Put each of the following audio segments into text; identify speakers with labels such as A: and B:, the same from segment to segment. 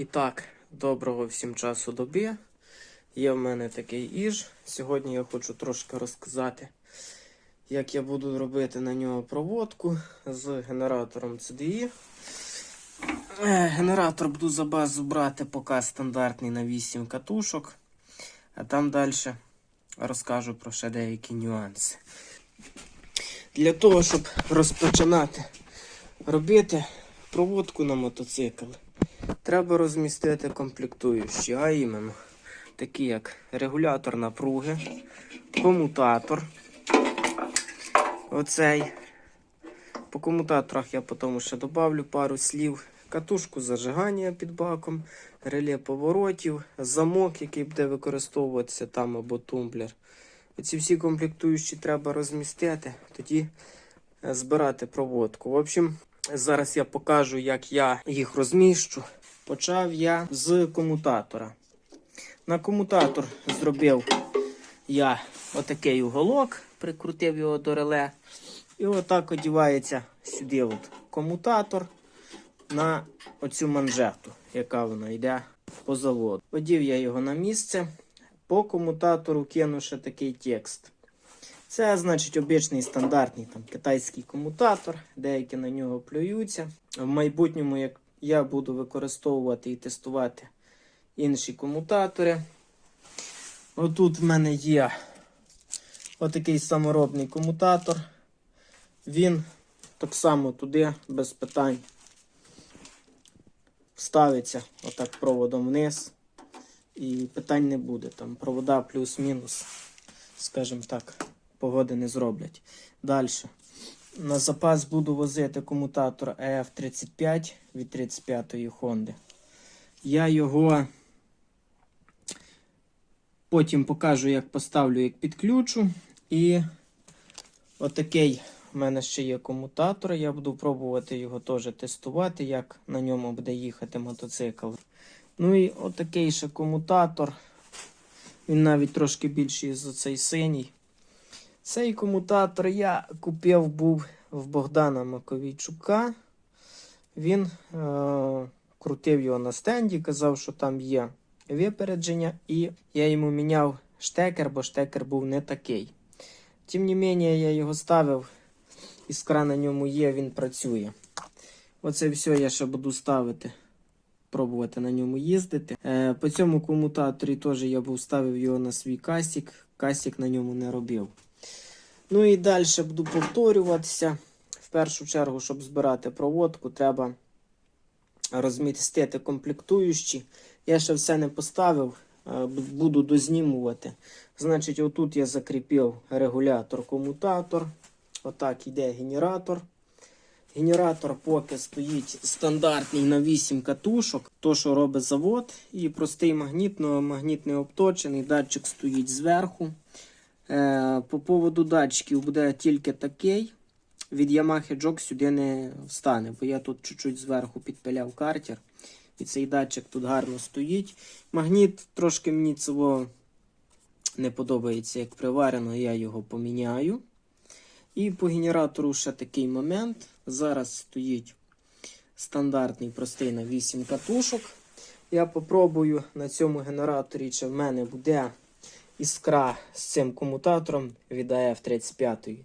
A: І так, доброго всім часу доби. Є в мене такий іж. Сьогодні я хочу трошки розказати, як я буду робити на нього проводку з генератором CDI. Е, Генератор буду за базу брати поки стандартний на 8 катушок, а там далі розкажу про ще деякі нюанси. Для того, щоб розпочинати робити проводку на мотоцикл, треба розмістити комплектуючі, а іменно такі як регулятор напруги, комутатор. Оцей. По комутаторах я потім ще додавлю пару слів. Катушку зажигання під баком, реле поворотів, замок, який буде використовуватися там або тумблер. Оці всі комплектуючі треба розмістити, тоді е, збирати проводку. В общем, зараз я покажу, як я їх розміщу. Почав я з комутатора. На комутатор зробив я отакий уголок, прикрутив його до реле. І отак одівається сюди от комутатор на оцю манжету, яка вона йде по заводу. Одів я його на місце. По комутатору кину ще такий текст. Це, значить, обичний стандартний там, китайський комутатор, деякі на нього плюються. В майбутньому як я буду використовувати і тестувати інші комутатори. Отут в мене є отакий саморобний комутатор. Він так само туди без питань ставиться отак проводом вниз. І питань не буде. Там провода плюс-мінус, скажімо так, погоди не зроблять. Далі. На запас буду возити комутатор EF35 від 35-ї Honda. Я його потім покажу, як поставлю, як підключу. І отакий у мене ще є комутатор. Я буду пробувати його теж тестувати, як на ньому буде їхати мотоцикл. Ну і отакий ще комутатор. Він навіть трошки більший за цей синій. Цей комутатор я купив був в Богдана Маковійчука. Він е- крутив його на стенді, казав, що там є випередження, і я йому міняв штекер, бо штекер був не такий. Тим не менше, я його ставив, іскра на ньому є, він працює. Оце все я ще буду ставити пробувати на ньому їздити. Е, по цьому комутаторі теж я був ставив його на свій касік. Касік на ньому не робив. Ну і далі буду повторюватися. В першу чергу, щоб збирати проводку, треба розмістити комплектуючі. Я ще все не поставив, е, буду дознімувати. Значить, отут я закріпив регулятор-комутатор. Отак іде генератор. Генератор поки стоїть стандартний на 8 катушок, то що робить завод, і простий магніт, но магніт не обточений, датчик стоїть зверху. Е, по поводу датчиків буде тільки такий. Від Yamaha Jog сюди не встане, бо я тут чуть-чуть зверху підпиляв картер. І цей датчик тут гарно стоїть. Магніт трошки мені цього не подобається, як приварено, я його поміняю. І по генератору ще такий момент. Зараз стоїть стандартний простий на 8 катушок. Я попробую на цьому генераторі, чи в мене буде іскра з цим комутатором від AF35.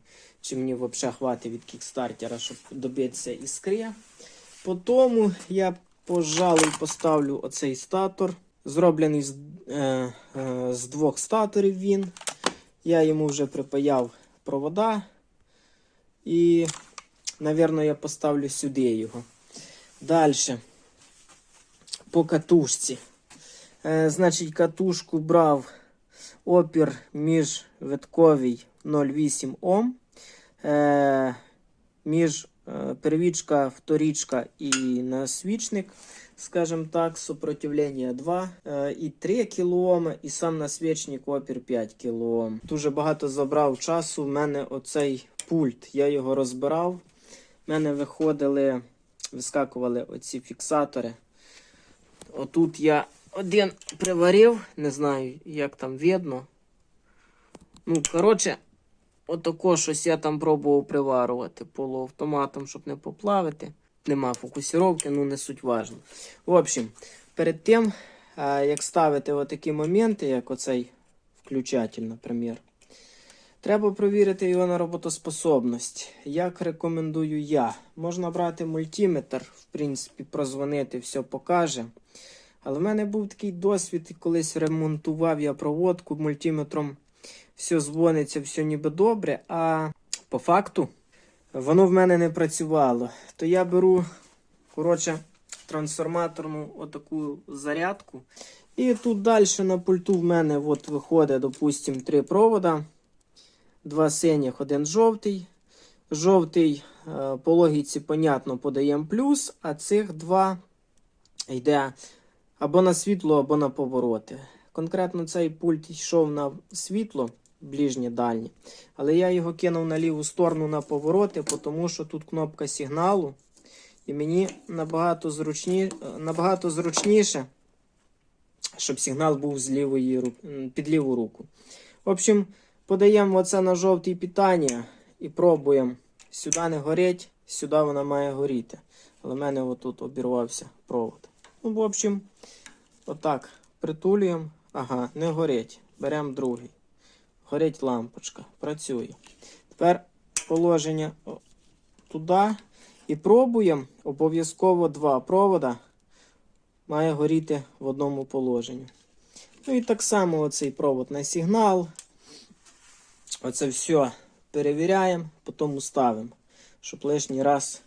A: Чи мені взагалі хватить від кікстартера, щоб добитися іскри. По тому я, пожалуй, поставлю оцей статор. Зроблений з, е, е, з двох статорів він. Я йому вже припаяв провода. І, напевно, я поставлю сюди його. Далі. По катушці. Е, значить, катушку брав опір міжвитковий 0,8 Ом. Е, між е, первічка, вторічка і насвічник, скажімо так, сопротивлення 2 е, і 3 кОм, і сам насвічник опір 5 кОм. Дуже багато забрав часу. У мене оцей пульт, я його розбирав. У мене виходили, вискакували оці фіксатори. Отут я один приварив, не знаю, як там видно. Ну, коротше, отако щось я там пробував приварувати полуавтоматом, щоб не поплавити. Нема фокусировки, ну не суть важно. В общем, перед тим, е, як ставити отакі моменти, як оцей включатель, наприклад, треба провірити його на роботоспособність. Як рекомендую я. Можна брати мультиметр, в принципі, прозвонити, все покаже. Але в мене був такий досвід, колись ремонтував я проводку мультиметром. Все дзвониться, все ніби добре, а по факту воно в мене не працювало. То я беру, коротше, трансформаторну отаку зарядку. І тут далі на пульту в мене от виходить, допустимо, три провода. Два синіх, один жовтий. Жовтий е, по логіці, понятно, подаємо плюс, а цих два йде або на світло, або на повороти. Конкретно цей пульт йшов на світло, ближнє дальнє, але я його кинув на ліву сторону на повороти, тому що тут кнопка сигналу. І мені набагато, зручні, набагато зручніше, щоб сигнал був з лівої, під ліву руку. В общем, подаємо оце на жовтий питання і пробуємо. Сюди не горить, сюди вона має горіти. Але в мене отут обірвався провод. Ну, в общем, отак притулюємо. Ага, не горить. Беремо другий. Горить лампочка. Працює. Тепер положення туди. І пробуємо обов'язково два провода. Має горіти в одному положенні. Ну і так само оцей провод на сигнал. Оце все перевіряємо, потім ставимо, щоб лишній раз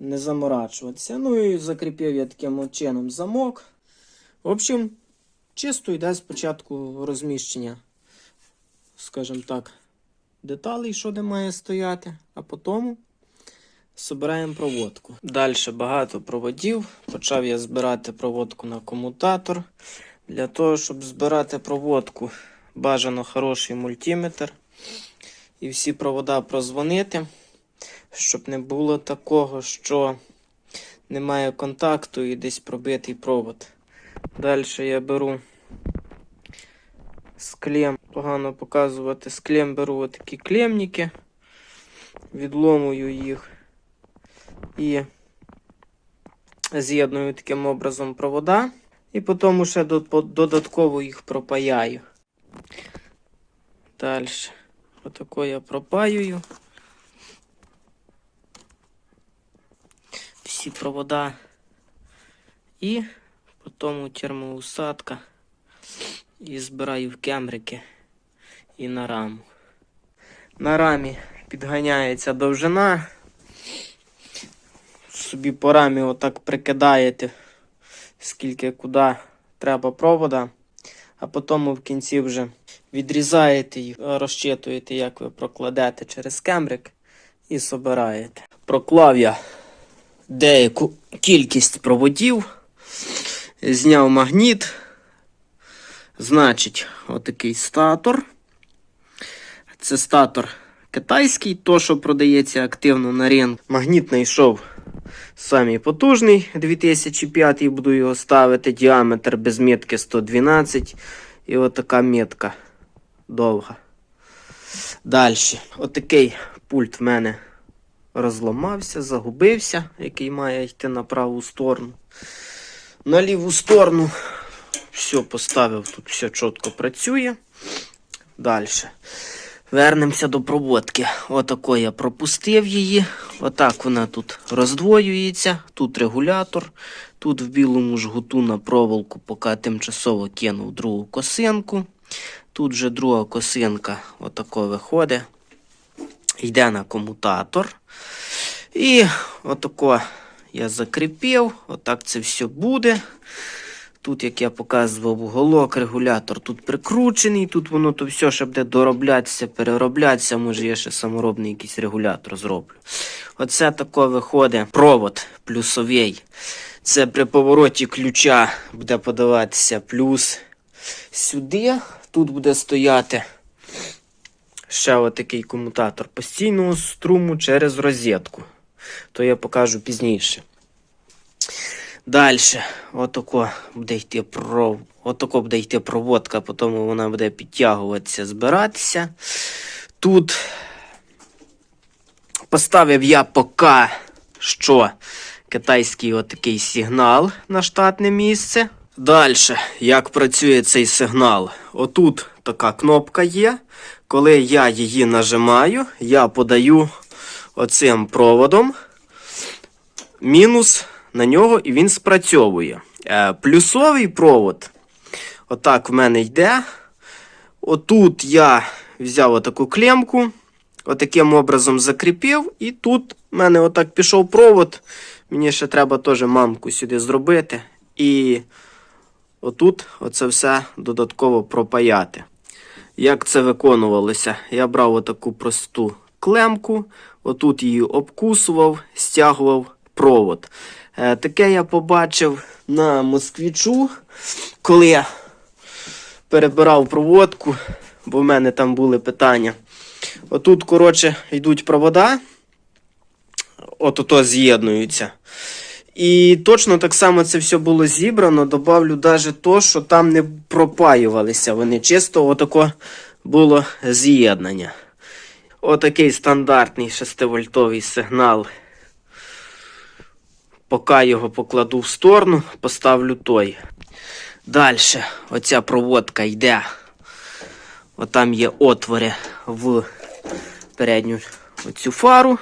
A: не заморачуватися. Ну і закріпив я таким чином замок. В общем, чисто йде спочатку розміщення, скажімо так, деталей, що де має стояти, а потім збираємо проводку. Далі багато проводів. Почав я збирати проводку на комутатор. Для того, щоб збирати проводку, бажано хороший мультиметр. І всі провода прозвонити, щоб не було такого, що немає контакту і десь пробитий провод. Далі я беру склем, погано показувати, склем беру отакі клемники, відломую їх і з'єдную таким образом провода. І потім ще додатково їх пропаяю. Далі. Отако я пропаюю. Всі провода. І потім термоусадка. І збираю в кемрики і на раму. На рамі підганяється довжина. Собі по рамі отак прикидаєте, скільки куди треба провода, а потім в кінці вже відрізаєте їх, розчитуєте, як ви прокладете через кемрик і собираєте. Проклав я деяку кількість проводів, зняв магніт. Значить, отакий статор. Це статор китайський, то, що продається активно на ринку. Магніт знайшов самий потужний 2005 буду його ставити. Діаметр без метки 112. І отака метка довга. Далі. Отакий пульт в мене розламався, загубився, який має йти на праву сторону. На ліву сторону все поставив, тут все чітко працює. Далі. Вернемося до проводки. Отако я пропустив її. Отак вона тут роздвоюється. Тут регулятор. Тут в білому жгуту на проволоку, поки тимчасово кинув другу косинку. Тут вже друга косинка отако виходить. Йде на комутатор. І отако я закріпив. Отак це все буде. Тут, як я показував, уголок, регулятор тут прикручений, тут воно то все ще буде дороблятися, перероблятися, може я ще саморобний якийсь регулятор зроблю. Оце тако виходить провод плюсовий. Це при повороті ключа буде подаватися плюс сюди. Тут буде стояти ще отакий комутатор постійного струму через розетку. То я покажу пізніше. Далі, отако буде йти пров... отако буде йти проводка, потім вона буде підтягуватися, збиратися. Тут поставив я поки що китайський отакий сигнал на штатне місце. Далі, як працює цей сигнал? Отут така кнопка є. Коли я її нажимаю, я подаю оцим проводом мінус на нього і він спрацьовує. Е, плюсовий провод, отак в мене йде. Отут я взяв отаку клемку, отаким образом закріпив, і тут в мене отак пішов провод. Мені ще треба теж мамку сюди зробити. І отут оце все додатково пропаяти. Як це виконувалося? Я брав отаку просту клемку, отут її обкусував, стягував провод. Е, таке я побачив на москвічу, коли я перебирав проводку, бо в мене там були питання. Отут, коротше, йдуть провода, от ото з'єднуються. І точно так само це все було зібрано. Добавлю навіть то, що там не пропаювалися. Вони чисто отако було з'єднання. Отакий стандартний 6-вольтовий сигнал. Поки його покладу в сторону, поставлю той. Далі оця проводка йде. Отам є отвори в передню оцю фару.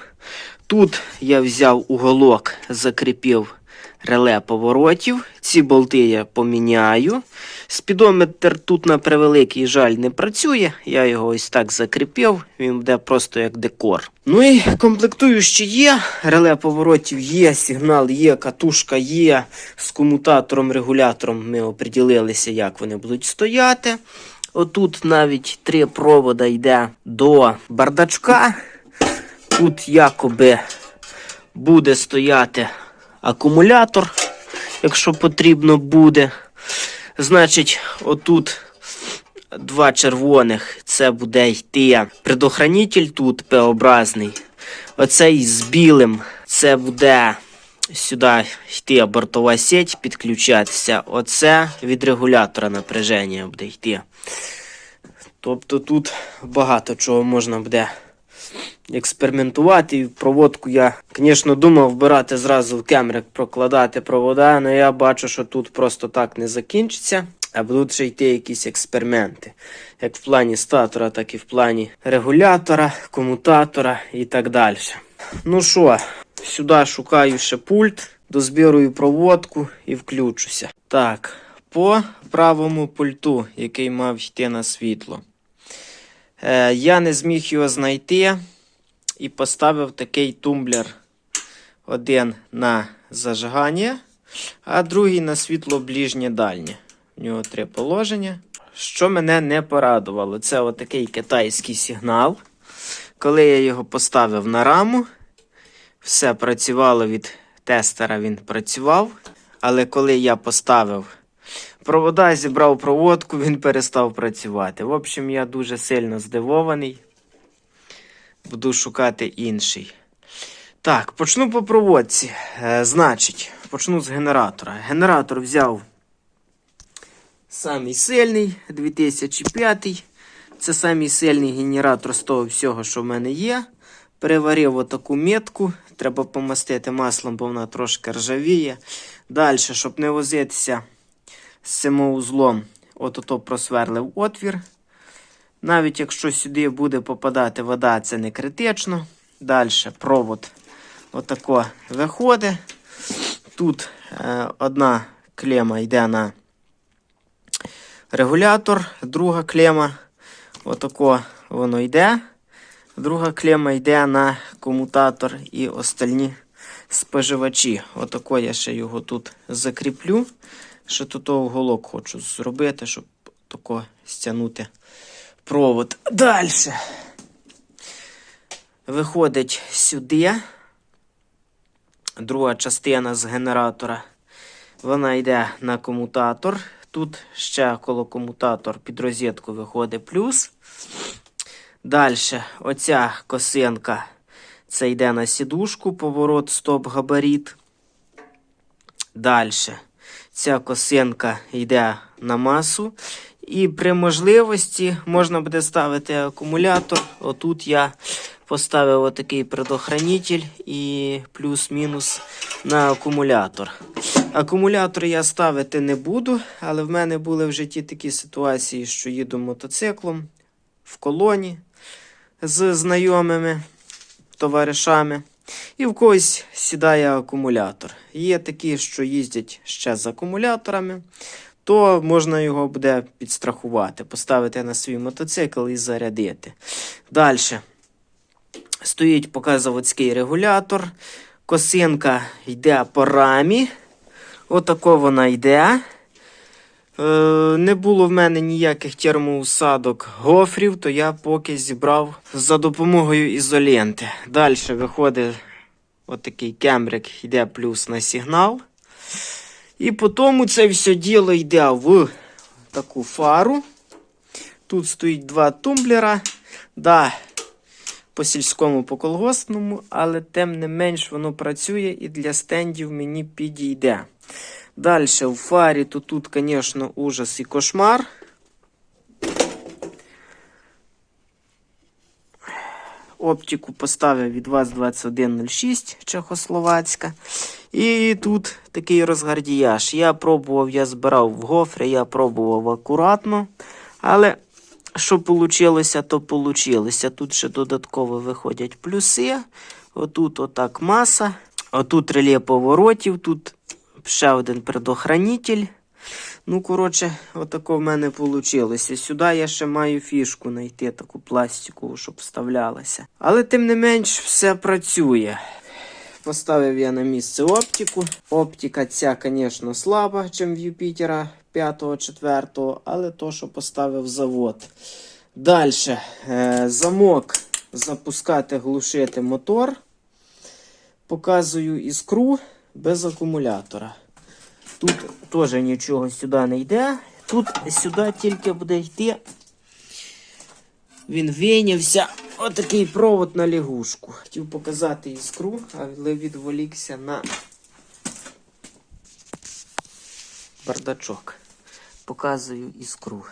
A: Тут я взяв уголок, закріпив реле поворотів. Ці болти я поміняю. Спідометр тут на превеликий жаль не працює. Я його ось так закріпив, він буде просто як декор. Ну і комплектуючі є. Реле поворотів є, сигнал є, катушка є. З комутатором, регулятором ми оприділилися, як вони будуть стояти. Отут навіть три провода йде до бардачка. Тут якоби буде стояти акумулятор, якщо потрібно буде. Значить, отут два червоних, це буде йти предохранитель тут П-образний. Оцей з білим, це буде сюди йти бортова сеть, підключатися. Оце від регулятора напряження буде йти. Тобто тут багато чого можна буде експериментувати. Проводку я, звісно, думав вбирати зразу в кемрик, прокладати провода, але я бачу, що тут просто так не закінчиться. А будуть ще йти якісь експерименти, як в плані статора, так і в плані регулятора, комутатора і так далі. Ну що, сюди шукаю ще пульт, дозбірую проводку і включуся. Так, по правому пульту, який мав йти на світло. Е, я не зміг його знайти і поставив такий тумблер. Один на зажигання, а другий на світло ближнє дальнє. У нього три положення. Що мене не порадувало, це отакий китайський сигнал. Коли я його поставив на раму, все працювало від тестера, він працював. Але коли я поставив провода, зібрав проводку, він перестав працювати. В общем, я дуже сильно здивований. Буду шукати інший. Так, почну по проводці. Е, значить, почну з генератора. Генератор взяв самий сильний 2005. Це самий сильний генератор з того всього, що в мене є. Переварив отаку метку. Треба помастити маслом, бо вона трошки ржавіє. Далі, щоб не возитися з цим узлом, от ото просверлив отвір. Навіть якщо сюди буде попадати вода, це не критично. Далі провод отако виходить. Тут е, одна клема йде на регулятор, друга клема отако воно йде. Друга клема йде на комутатор і остальні споживачі. Отако я ще його тут закріплю. Ще тут уголок хочу зробити, щоб тако стягнути провод. Далі. Виходить сюди. Друга частина з генератора. Вона йде на комутатор. Тут ще коло комутатор під розетку виходить плюс. Далі, оця косинка. Це йде на сідушку, поворот, стоп, габарит. Далі. Ця косинка йде на масу. І при можливості можна буде ставити акумулятор. Отут я Поставив отакий предохранитель і плюс-мінус на акумулятор. Акумулятор я ставити не буду, але в мене були в житті такі ситуації, що їду мотоциклом в колоні з знайомими товаришами. І в когось сідає акумулятор. Є такі, що їздять ще з акумуляторами, то можна його буде підстрахувати, поставити на свій мотоцикл і зарядити. Далі. Стоїть показаводський регулятор. Косинка йде по рамі. Отако вона йде. Е, не було в мене ніяких термоусадок гофрів, то я поки зібрав за допомогою ізоленти. Далі виходить отакий кембрик, йде плюс на сигнал. І потім це все діло йде в таку фару. Тут стоїть два тумблера. Да, по сільському, по колгоспному, але тим не менш воно працює і для стендів мені підійде. Далі в фарі, то тут, звісно, ужас і кошмар. Оптику поставив від вас 2106 Чехословацька. І тут такий розгардіяж. Я пробував, я збирав в гофрі, я пробував акуратно. Але що вийшло, то вийшло. Тут ще додатково виходять плюси. Отут отак маса. Отут реле поворотів, тут ще один предохранитель. Ну, коротше, отако в мене вийшло. Сюди я ще маю фішку знайти, таку пластикову, щоб вставлялася. Але тим не менш все працює. Поставив я на місце оптику. Оптика ця, звісно, слаба, ніж в Юпітера 5-4, але то, що поставив завод. Далі е, замок запускати, глушити мотор. Показую іскру без акумулятора. Тут теж нічого сюди не йде. Тут сюди тільки буде йти. Він вийнявся. Отакий провод на лягушку. Хотів показати іскру, але відволікся на бардачок. Показую іскру.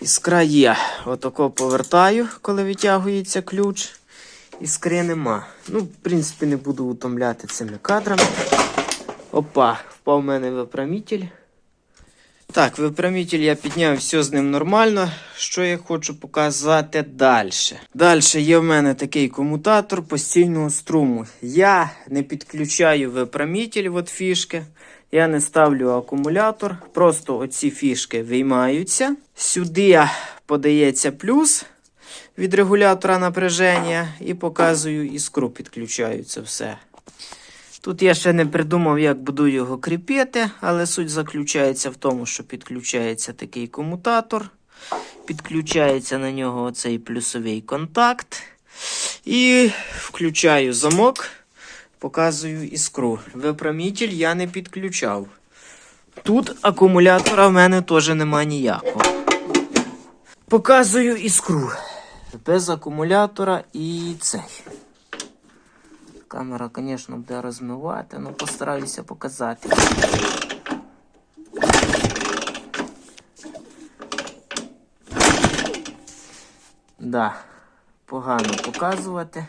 A: Іскра є. Отако повертаю, коли витягується ключ. Іскри нема. Ну, в принципі, не буду утомляти цими кадрами. Опа, впав в мене випромітель. Так, випромітель я підняв, все з ним нормально. Що я хочу показати далі? Далі є в мене такий комутатор постійного струму. Я не підключаю випромітель, от фішки. Я не ставлю акумулятор. Просто оці фішки виймаються. Сюди подається плюс від регулятора напряження і показую іскру, підключаю це все. Тут я ще не придумав, як буду його кріпити, але суть заключається в тому, що підключається такий комутатор, підключається на нього оцей плюсовий контакт. І включаю замок, показую іскру. Випромітель я не підключав. Тут акумулятора в мене теж нема ніякого. Показую іскру. Без акумулятора і цей. Камера, звісно, буде розмивати, але постараюся показати. Да, погано показувати.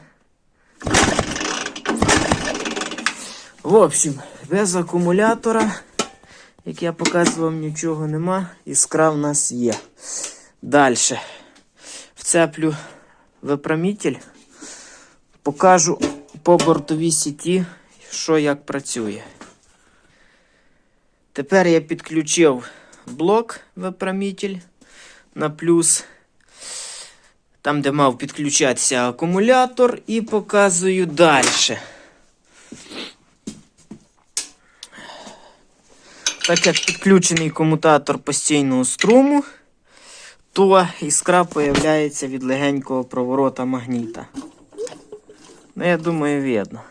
A: В общем, без акумулятора, як я показував, нічого нема. Іскра в нас є. Далі. Вцеплю випромітель. Покажу по бортовій сіті, що як працює. Тепер я підключив блок випромітель на плюс. Там, де мав підключатися акумулятор, і показую далі. Так як підключений комутатор постійного струму, то іскра появляється від легенького проворота магніта. Ну, я думаю, видно.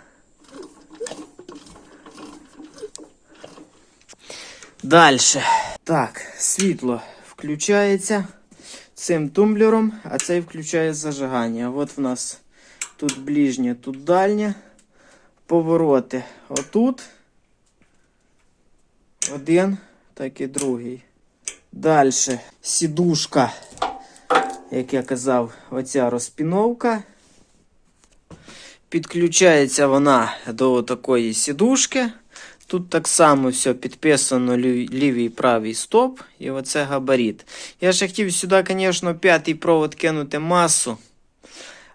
A: Далі. Так, світло включається цим тумблером, а цей включає зажигання. От в нас тут ближнє, тут дальнє. Повороти отут. Один, так і другий. Далі сідушка, як я казав, оця розпіновка. Підключається вона до такої сідушки. Тут так само все підписано лівий і правий стоп, і оце габарит. Я ще хотів сюди, звісно, п'ятий провод кинути масу.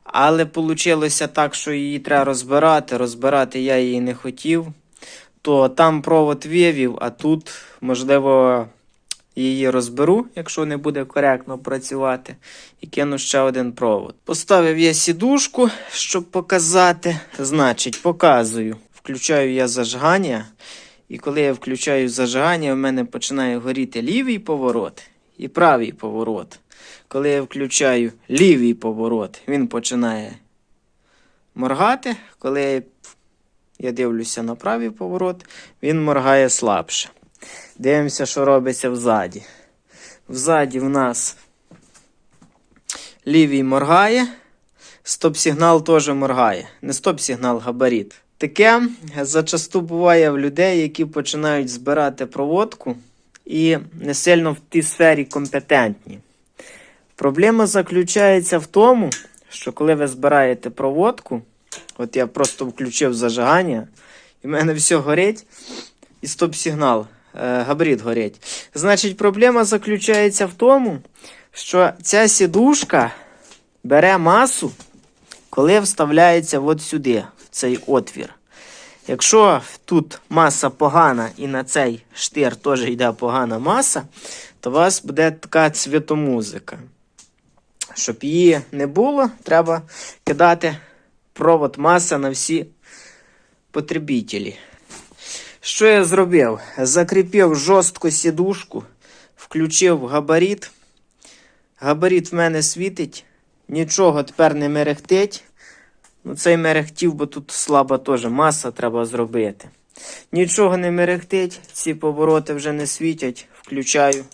A: Але вийшло так, що її треба розбирати. Розбирати я її не хотів. То там провод вивів, а тут, можливо, її розберу, якщо не буде коректно працювати, і кину ще один провод. Поставив я сідушку, щоб показати. Значить, показую. Включаю я зажигання. І коли я включаю зажигання, в мене починає горіти лівий поворот і правий поворот. Коли я включаю лівий поворот, він починає моргати. Коли я дивлюся на правий поворот, він моргає слабше. Дивимося, що робиться взаді. Взаді в нас лівий моргає, стоп-сигнал теж моргає. Не стоп-сигнал, габарит. Таке зачасту буває в людей, які починають збирати проводку і не сильно в тій сфері компетентні. Проблема заключається в тому, що коли ви збираєте проводку, от я просто включив зажигання, і в мене все горить, і стоп-сигнал, габарит горить. Значить, проблема заключається в тому, що ця сідушка бере масу, коли вставляється от сюди, в цей отвір. Якщо тут маса погана і на цей штир теж йде погана маса, то у вас буде така цвітомузика. Щоб її не було, треба кидати провод маса на всі потребітелі. Що я зробив? Закріпив жорстку сідушку, включив габарит. Габарит в мене світить, нічого тепер не мерехтить. Ну, цей мерехтів, бо тут слаба теж маса треба зробити. Нічого не мерехтить, ці повороти вже не світять. Включаю.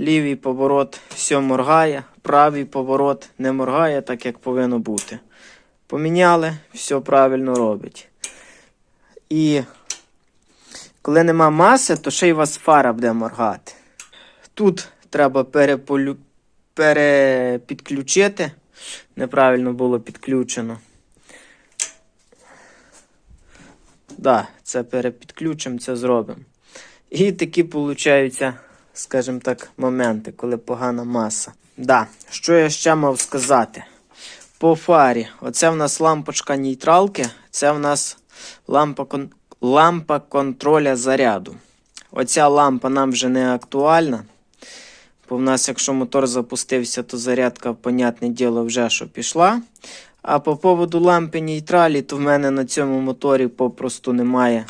A: Лівий поворот все моргає, правий поворот не моргає, так як повинно бути. Поміняли, все правильно робить. І коли нема маси, то ще й вас фара буде моргати. Тут треба переполю... перепідключити. Неправильно було підключено. Да, це перепідключимо, це зробимо. І такі получаються, скажімо так, моменти, коли погана маса. Да, що я ще мав сказати? По фарі. Оце в нас лампочка нейтралки, це в нас лампа. Лампа контроля заряду. Оця лампа нам вже не актуальна. Бо в нас, якщо мотор запустився, то зарядка, понятне діло, вже що пішла. А по поводу лампи нейтралі, то в мене на цьому моторі попросту немає.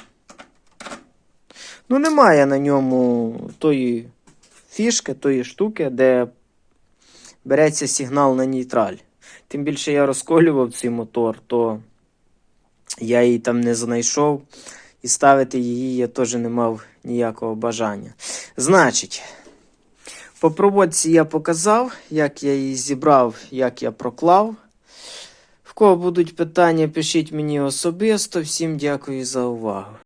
A: Ну, немає на ньому тої фішки, тої штуки, де береться сигнал на нейтраль. Тим більше я розколював цей мотор, то я її там не знайшов. І ставити її я теж не мав ніякого бажання. Значить, по проводці я показав, як я її зібрав, як я проклав. В кого будуть питання, пишіть мені особисто. Всім дякую за увагу.